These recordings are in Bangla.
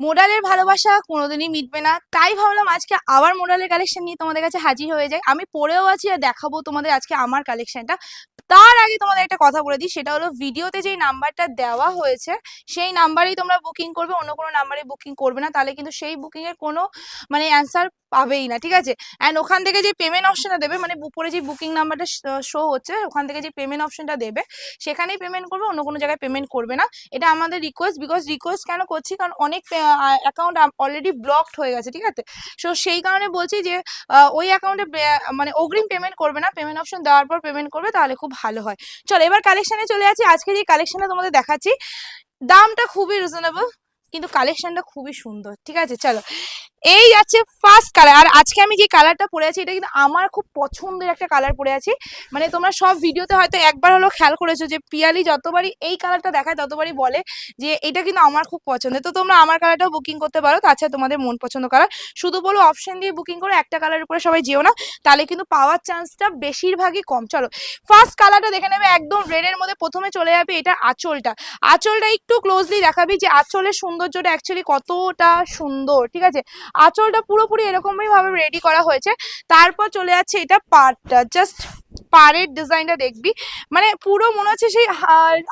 মোডালের ভালোবাসা কোনোদিনই মিটবে না। তাই ভাবলাম আজকে আবার মোডালের কালেকশন নিয়ে তোমাদের কাছে হাজির হয়ে যায় আমি পরেও আছি আর দেখাবো তোমাদের আজকে আমার কালেকশনটা তার আগে তোমাদের একটা কথা বলে দিই, সেটা হলো ভিডিওতে যেই নাম্বারটা দেওয়া হয়েছে, সেই নাম্বারেই তোমরা বুকিং করবে, অন্য কোনো নাম্বারে বুকিং করবে না। তাহলে কিন্তু সেই বুকিং এর কোনো মানে অ্যান্সার পাবেই না, ঠিক আছে? অ্যান্ড ওখান থেকে যে পেমেন্ট অপশনটা দেবে মানে উপরে যে বুকিং নাম্বারটা শো হচ্ছে, ওখান থেকে যে পেমেন্ট অপশনটা দেবে, সেখানেই পেমেন্ট করবে, অন্য কোনো জায়গায় পেমেন্ট করবে না। এটা আমাদের রিকোয়েস্ট বিকজ রিকোয়েস্ট কেন করছি? কারণ অনেক অ্যাকাউন্ট অলরেডি ব্লকড হয়ে গেছে, ঠিক আছে? সো সেই কারণে বলছি যে ওই অ্যাকাউন্টে মানে অগ্রিম পেমেন্ট করবে না। পেমেন্ট অপশন দেওয়ার পর পেমেন্ট করবে, তাহলে খুব ভালো হয়। চলো, এবার কালেকশানে চলে আসি আজকে যে কালেকশানে তোমাদের দেখাচ্ছি। দামটা খুবই রিজনেবল কিন্তু কালেকশনটা খুবই সুন্দর, ঠিক আছে? চলো। এই যাচ্ছে ফার্স্ট কালার আর আজকে আমি যে কালারটা পরে আছি, এটা কিন্তু আমার খুব পছন্দের একটা কালার পরে আছি। মানে তোমরা সব ভিডিওতে হয়তো একবার হলো খেয়াল করেছ যে পিয়ালি যতবারই এই কালারটা দেখায়, ততবারই বলে যে এটা কিন্তু আমার খুব পছন্দের। তো তোমরা আমার কালারটাও বুকিং করতে পারো তাছাড়া তোমাদের মন পছন্দ কালার শুধু বলো অপশন দিয়ে বুকিং করো, একটা কালারের উপরে সবাই যেও না, তাহলে কিন্তু পাওয়ার চান্সটা বেশিরভাগই কম। চলো ফার্স্ট কালারটা দেখে নেবে, একদম রেডের মধ্যে প্রথমে চলে যাবে এটা আঁচলটা। আঁচলটা একটু ক্লোজলি দেখাবি যে আঁচলের সৌন্দর্যটা অ্যাকচুয়ালি কতটা সুন্দর, ঠিক আছে? আঁচলটা পুরোপুরি এরকমই ভাবে রেডি করা হয়েছে। তারপর চলে যাচ্ছে এটা পাড়টা। জাস্ট পাড়ের ডিজাইনটা দেখবি। মানে পুরো মনে হচ্ছে সেই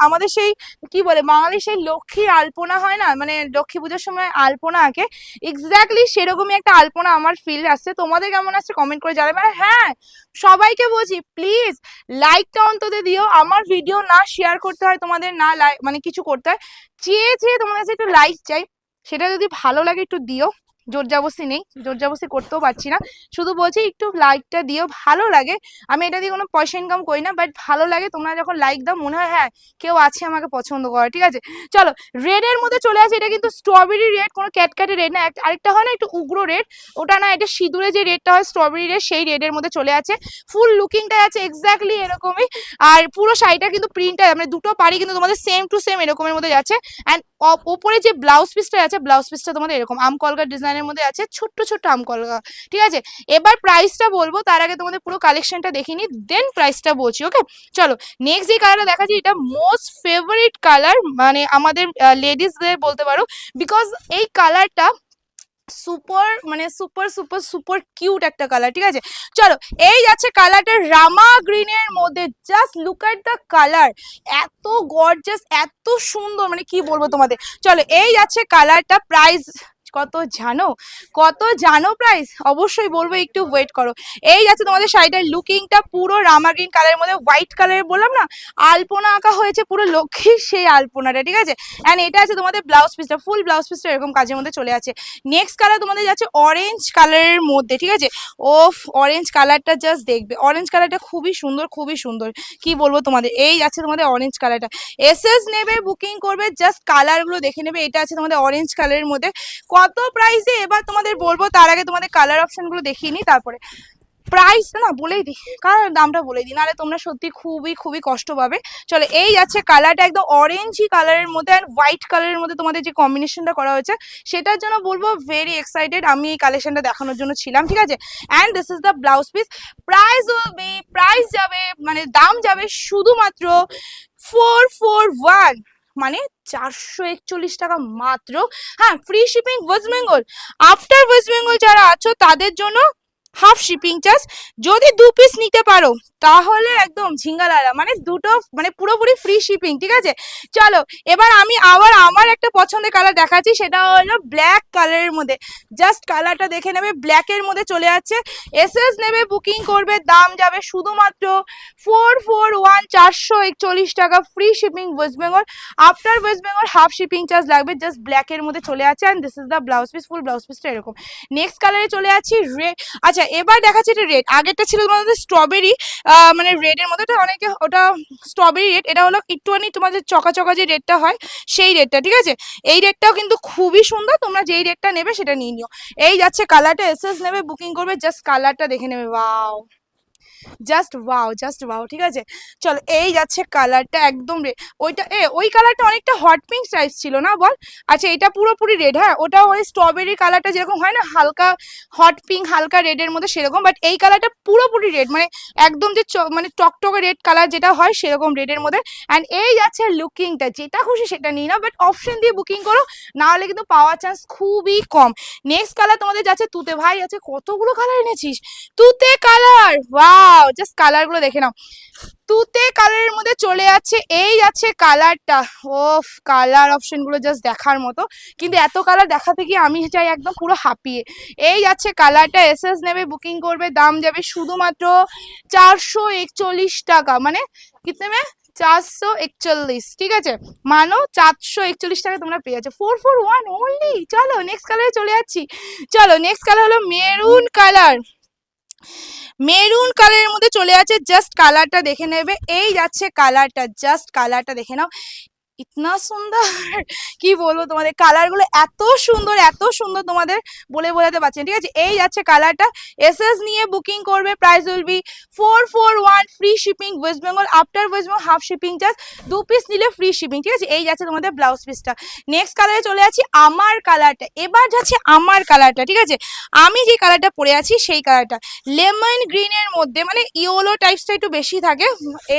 আমাদের সেই, কি বলে বাঙালি সেই লক্ষ্মীর আলপনা হয় না? মানে লক্ষ্মী পুজোর সময় আলপনা আঁকে। এক্স্যাক্টলি সেরকমই একটা আলপনা আমার ফিল আসছে। তোমাদের কেমন আসছে কমেন্ট করে জানাবে। আর হ্যাঁ সবাইকে বলছি প্লিজ লাইকটা অন্তত দিও। আমার ভিডিও না শেয়ার করতে হয়, তোমাদের না লাইক মানে কিছু করতে হয়। চেয়ে চেয়ে তোমার কাছে একটু লাইক চাই সেটা যদি ভালো লাগে একটু দিও। জোর জাবস্তি নেই জোর জাবস্তি করতেও পারছি না। শুধু বলছি একটু লাইকটা দিও, ভালো লাগে। আমি এটা দিয়ে কোনো পয়সা ইনকাম করি না বাট ভালো লাগে। তোমরা যখন লাইক দাও, মনে হয় হ্যাঁ কেউ আছে আমাকে পছন্দ করে, ঠিক আছে? চলো রেডের মধ্যে চলে আসে। এটা কিন্তু স্ট্রবেরি রেড কোনো ক্যাটক্যাটে রেড না। আরেকটা হয় না, একটু উগ্র রেড ওটা না, এটা সিঁদুরে যে রেডটা হয় স্ট্রবেরি রেড সেই রেডের মধ্যে চলে আছে ফুল লুকিংটা আছে এক্স্যাক্টলি এরকমই। আর পুরো শাড়িটা কিন্তু প্রিন্টটা মানে দুটো পাড়ি কিন্তু তোমাদের সেম টু সেম এরকমের মধ্যে যাচ্ছে। অ্যান্ড ওপরে যে ব্লাউজ পিসটা আছে ব্লাউজ পিসটা তোমাদের এরকম। আম কলকা ডিজাইনের মধ্যে আছে ছোট্ট ছোট্ট আম কলকা ঠিক আছে? এবার প্রাইসটা বলব, তার আগে তোমাদের পুরো কালেকশনটা দেখিনি দেন প্রাইসটা বলছি ওকে চলো নেক্সট যে কালারটা দেখাচ্ছি, এটা মোস্ট ফেভারিট কালার মানে আমাদের লেডিসদের বলতে পারো বিকজ এই কালারটা সুপার মানে সুপার সুপার সুপার কিউট একটা কালার ঠিক আছে? চলো, এই যাচ্ছে কালারটা রামা গ্রিনের মধ্যে just look at the colour এত গর্জাস এত সুন্দর মানে কি বলব তোমাদের? চলো, এই যাচ্ছে কালারটা প্রাইস কত জানো? কত জানো প্রাইস অবশ্যই বলব, একটু ওয়েট করো। এই যাচ্ছে তোমাদের শাড়িটার লুকিংটা পুরো রামা গ্রিন কালারের মধ্যে হোয়াইট কালারের বললাম না? আলপনা আঁকা হয়েছে পুরো লক্ষ্মীর সেই আলপনাটা, ঠিক আছে? অ্যান্ড এটা আছে তোমাদের ব্লাউজ পিসটা ফুল ব্লাউজ পিসটা এরকম কাজের মধ্যে চলে আছে। নেক্সট কালার তোমাদের যাচ্ছে অরেঞ্জ কালারের মধ্যে, ঠিক আছে? ওফ অরেঞ্জ কালারটা জাস্ট দেখবে। অরেঞ্জ কালারটা খুবই সুন্দর খুবই সুন্দর। কি বলব তোমাদের? এই যাচ্ছে তোমাদের অরেঞ্জ কালারটা এসএস নেবে বুকিং করবে জাস্ট কালারগুলো দেখে নেবে। এটা আছে তোমাদের অরেঞ্জ কালারের মধ্যে। কত প্রাইসে এবার তোমাদের বলব, তার আগে তোমাদের কালার অপশনগুলো দেখিয়ে নিই, তারপরে প্রাইস না, বলেই দিই কালার দামটা বলে দিই, নাহলে তোমরা সত্যি খুবই খুবই কষ্ট পাবে। চলো, এই যাচ্ছে কালারটা একদম অরেঞ্জই কালারের মধ্যে অ্যান্ড হোয়াইট কালারের মধ্যে তোমাদের যে কম্বিনেশনটা করা হয়েছে, সেটার জন্য বলব ভেরি এক্সাইটেড আমি এই কালেকশনটা দেখানোর জন্য ছিলাম, ঠিক আছে? And this is the blouse piece price price যাবে মানে দাম যাবে শুধুমাত্র ফোর ফোর ওয়ান মানে চারশো একচল্লিশ টাকা মাত্র। হ্যাঁ free shipping West Bengal after West Bengal যারা আছো, তাদের জন্য হাফ শিপিং চার্জ যদি দু পিস নিতে পারো তাহলে একদম ঝিঙ্গালালা মানে দুটো মানে পুরোপুরি ফ্রি শিপিং ঠিক আছে? চলো, এবার আমি আবার আমার একটা পছন্দের কালার দেখাচ্ছি, সেটা হলো ব্ল্যাক কালারের মধ্যে। জাস্ট কালারটা দেখে নেবে ব্ল্যাকের মধ্যে চলে যাচ্ছে এসএস নেবে বুকিং করবে, দাম যাবে শুধুমাত্র ফোর ফোর ওয়ান চারশো একচল্লিশ টাকা free shipping West Bengal after West Bengal half shipping charge লাগবে জাস্ট ব্ল্যাকের মধ্যে চলে আছে and this is the blouse piece full blouse পিসটা এরকম। নেক্সট কালারে চলে যাচ্ছি রেড আচ্ছা এবার দেখাচ্ছি এটা রেড আগেরটা ছিল তোমাদের স্ট্রবেরি মানে রেডের মধ্যে ওটা অনেকে, ওটা স্ট্রবেরি রেড এটা হলো একটুখানি তোমাদের চকা চকা যে রেডটা হয়, সেই রেডটা ঠিক আছে? এই রেডটাও কিন্তু খুবই সুন্দর, তোমরা যেই রেডটা নেবে সেটা নিয়ে নিও। এই যাচ্ছে কালারটা এসএস নেবে বুকিং করবে জাস্ট কালারটা দেখে নেবে wow just wow just wow ঠিক আছে? চলো, এই যাচ্ছে কালারটা একদম ওইটা, এ, ওই কালারটা অনেকটা হট পিঙ্ক টাইপ ছিল না বল? আচ্ছা এটা পুরোপুরি রেড হ্যাঁ? ওটা ওই স্ট্রবেরি কালারটা যেরকম হয় না, হালকা হট পিঙ্ক হালকা রেডের মধ্যে সেরকম বাট এই কালারটা পুরোপুরি রেড মানে একদম যে মানে টকটকে রেড কালার যেটা হয় সেরকম রেডের মধ্যে। অ্যান্ড এই যাচ্ছে লুকিংটা যেটা খুশি সেটা নিই না বাট অপশন দিয়ে বুকিং করো না হলে কিন্তু পাওয়ার চান্স খুবই কম। নেক্সট কালার তোমাদের যাচ্ছে, তুতে ভাই আছে কতগুলো কালার এনেছিস? তুতে কালার ওয়াও জাস্ট কালারগুলো দেখে নাও। তুতে কালারের মধ্যে চলে যাচ্ছে, এই যাচ্ছে কালারটা ওফ কালার অপশনগুলো জাস্ট দেখার মতো। কিন্তু এত কালার দেখাতে গিয়ে আমি চাই একদম পুরো হাঁপিয়ে। এই যাচ্ছে কালারটা এসএস নেবে বুকিং করবে, দাম যাবে শুধুমাত্র চারশো একচল্লিশ টাকা। মানে কিতনে মে? চারশো একচল্লিশ, ঠিক আছে? মানো চারশো একচল্লিশ টাকা তোমরা পেয়ে যাচ্ছ। ফোর ফোর ওয়ান অনলি চলো নেক্সট কালারে চলে যাচ্ছি। চলো নেক্সট কালার হলো মেরুন কালার মেরুন কালারের মধ্যে চলে আছে জাস্ট কালারটা দেখে নেবে। এই যাচ্ছে কালারটা জাস্ট কালারটা দেখে নাও। ইতনা সুন্দর। কি বলব তোমাদের? কালারগুলো এত সুন্দর এত সুন্দর তোমাদের বলে বোঝাতে পারছি ঠিক আছে? এই যাচ্ছে কালারটা এসএস নিয়ে বুকিং করবে price will be four four one free shipping West Bengal after West Bengal half shipping charge দু পিস নিলে ফ্রি শিপিং ঠিক আছে? এই যাচ্ছে তোমাদের ব্লাউজ পিসটা নেক্সট কালারে চলে আছি আমার কালারটা এবার যাচ্ছে আমার কালারটা ঠিক আছে? আমি যে কালারটা পরে আছি, সেই কালারটা লেমন গ্রিনের মধ্যে মানে ইয়েলো টাইপসটা একটু বেশি থাকে,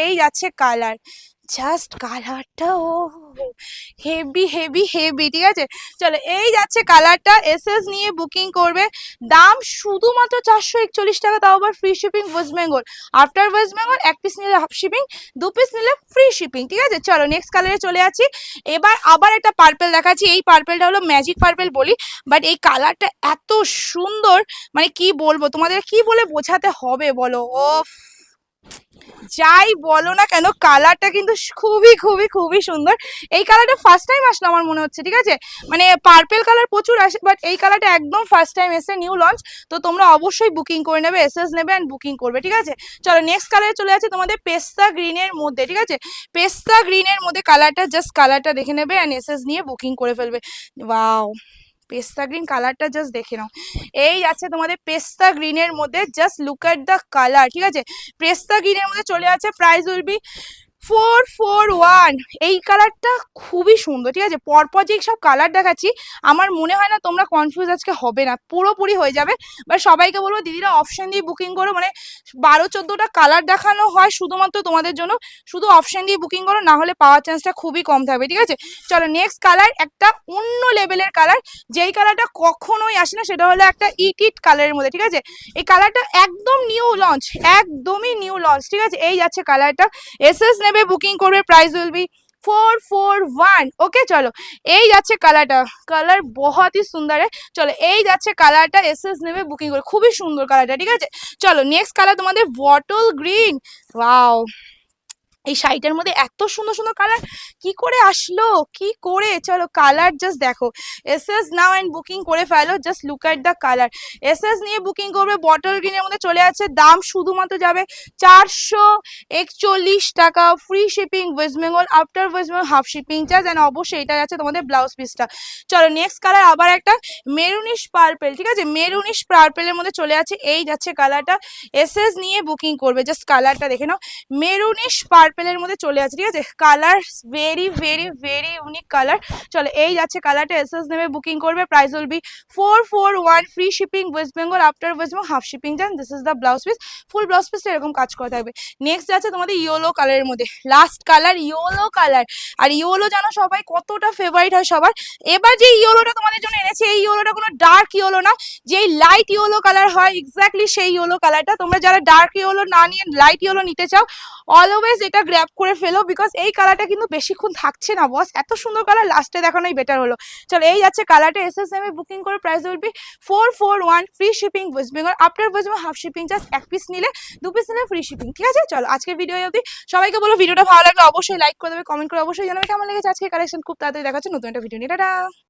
এই যাচ্ছে কালার জাস্ট কালারটা ও হেভি হেভি হেভি ঠিক আছে? চলো, এই যাচ্ছে কালারটা এসএস নিয়ে বুকিং করবে। দাম শুধুমাত্র চারশো একচল্লিশ টাকা, তাও আবার free shipping West Bengal after West Bengal এক পিস নিলে হাফ শিপিং দু পিস নিলে ফ্রি শিপিং ঠিক আছে? চলো নেক্সট কালারে চলে আছি এবার আবার একটা পার্পেল দেখাচ্ছি। এই পার্পেলটা হলো ম্যাজিক পার্পেল বলি বাট এই কালারটা এত সুন্দর মানে কি বলব, তোমাদের কি বলে বোঝাতে হবে বলো? ও যাই বলো না কেন কালারটা কিন্তু খুবই খুবই খুবই সুন্দর। এই কালারটা ফার্স্ট টাইম আসলো আমার মনে হচ্ছে, ঠিক আছে? মানে পার্পেল কালার প্রচুর আসে বাট এই কালারটা একদম ফার্স্ট টাইম এসে নিউ লঞ্চ তো তোমরা অবশ্যই বুকিং করে নেবে এসএস নেবে অ্যান্ড বুকিং করবে, ঠিক আছে? চলো নেক্সট কালারে চলে যাচ্ছে তোমাদের পেস্তা গ্রিনের মধ্যে, ঠিক আছে? পেস্তা গ্রিনের মধ্যে কালারটা জাস্ট কালারটা দেখে নেবে অ্যান্ড এসএস নিয়ে বুকিং করে ফেলবে। ওয়াও পেস্তা গ্রিন কালারটা জাস্ট দেখে নাও। এই আছে তোমাদের পেস্তা গ্রিনের মধ্যে just look at the colour ঠিক আছে? পেস্তা গ্রিনের মধ্যে চলে আছে price will be four four one এই কালারটা খুবই সুন্দর, ঠিক আছে? পরপর যে সব কালার দেখাচ্ছি, আমার মনে হয় না তোমরা কনফিউজ আজকে হবে না। পুরোপুরি হয়ে যাবে। বা সবাইকে বলব, দিদিরা অপশন দিয়ে বুকিং করো। মানে বারো, চোদ্দোটা কালার দেখানো হয় শুধুমাত্র তোমাদের জন্য। শুধু অপশন দিয়ে বুকিং করো, না হলে পাওয়ার চান্সটা খুবই কম থাকবে, ঠিক আছে? চলো নেক্সট কালার একটা অন্য লেভেলের কালার যেই কালারটা কখনোই আসে না, সেটা হলো একটা ইট ইট কালারের মধ্যে, ঠিক আছে? এই কালারটা একদম নিউ লঞ্চ একদমই নিউ লঞ্চ ঠিক আছে? এই যাচ্ছে কালারটা এসএস নেবে বুকিং করবে price will be four four one okay চলো। এই যাচ্ছে কালারটা কালার বহুতই সুন্দর है চলো, এই যাচ্ছে কালারটা এস নেবে বুকিং করে খুবই সুন্দর কালারটা ঠিক আছে? চলো নেক্সট কালার তোমাদের বটল গ্রিন ওয়াও এই শাড়িটার মধ্যে এত সুন্দর সুন্দর কালার কি করে আসলো? কি করে? চলো কালার জাস্ট দেখো। এসএস নাও অ্যান্ড বুকিং করে ফেলো just look at the colour SS নিয়ে বুকিং করবে বটল গ্রিনের মধ্যে চলে যাচ্ছে, দাম শুধুমাত্র যাবে চারশো একচল্লিশ টাকা। Free shipping West Bengal after West Bengal half shipping charge and অবশ্যই এটা যাচ্ছে তোমাদের ব্লাউজ পিসটা চলো নেক্সট কালার আবার একটা মেরুনিশ পার্পেল ঠিক আছে? মেরুনিশ পার্পেলের মধ্যে চলে আছে এই যাচ্ছে কালারটা এসএস নিয়ে বুকিং করবে জাস্ট কালারটা দেখে নাও। মেরুনিশ পার্পেলের মধ্যে চলে আছে ঠিক আছে? Colour very very very unique colour চলো, এই যাচ্ছে কালারটা এসএস নেবে বুকিং করবে price will be four four one free shipping West Bengal after West Bengal half shipping then this is the blouse piece full blouse পিসটা এরকম কাজ করা থাকবে। নেক্সট যাচ্ছে তোমাদের ইয়েলো কালারের মধ্যে। লাস্ট কালার ইয়েলো কালার আর ইয়েলো জানো সবাই কতটা ফেভারিট হয় সবার? এবার যে ইয়েলোটা তোমাদের জন্য এনেছে, এই ইয়েলোটা কোনো ডার্ক ইয়েলো না। যেই লাইট ইয়েলো কালার হয় এক্স্যাক্টলি সেই ইয়েলো কালারটা তোমরা যারা ডার্ক ইয়েলো না নিয়ে লাইট ইয়েলো নিতে চাও অলওয়েজ এটা গ্র্যাব করে ফেলো বিকজ এই কালারটা কিন্তু বেশিক্ষণ থাকছে না বস এত সুন্দর কালার লাস্টে দেখানোই বেটার হলো। চলো, এই যাচ্ছে কালারটা এস এস এমে বুকিং করে price will be four four one free shipping West Bengal after West Bengal half shipping just এক পিস নিলে দু পিস নিলে ফ্রি শিপিং ঠিক আছে? চলো, আজকের ভিডিও অবধি। সবাইকে বলো ভিডিওটা ভালো লাগলে অবশ্যই লাইক করে দেবে কমেন্ট করে অবশ্যই জানাবে কেমন লেগেছে আজকে কালেকশন খুব তাড়াতাড়ি দেখাচ্ছে নতুন একটা ভিডিও নিয়ে। টাটা!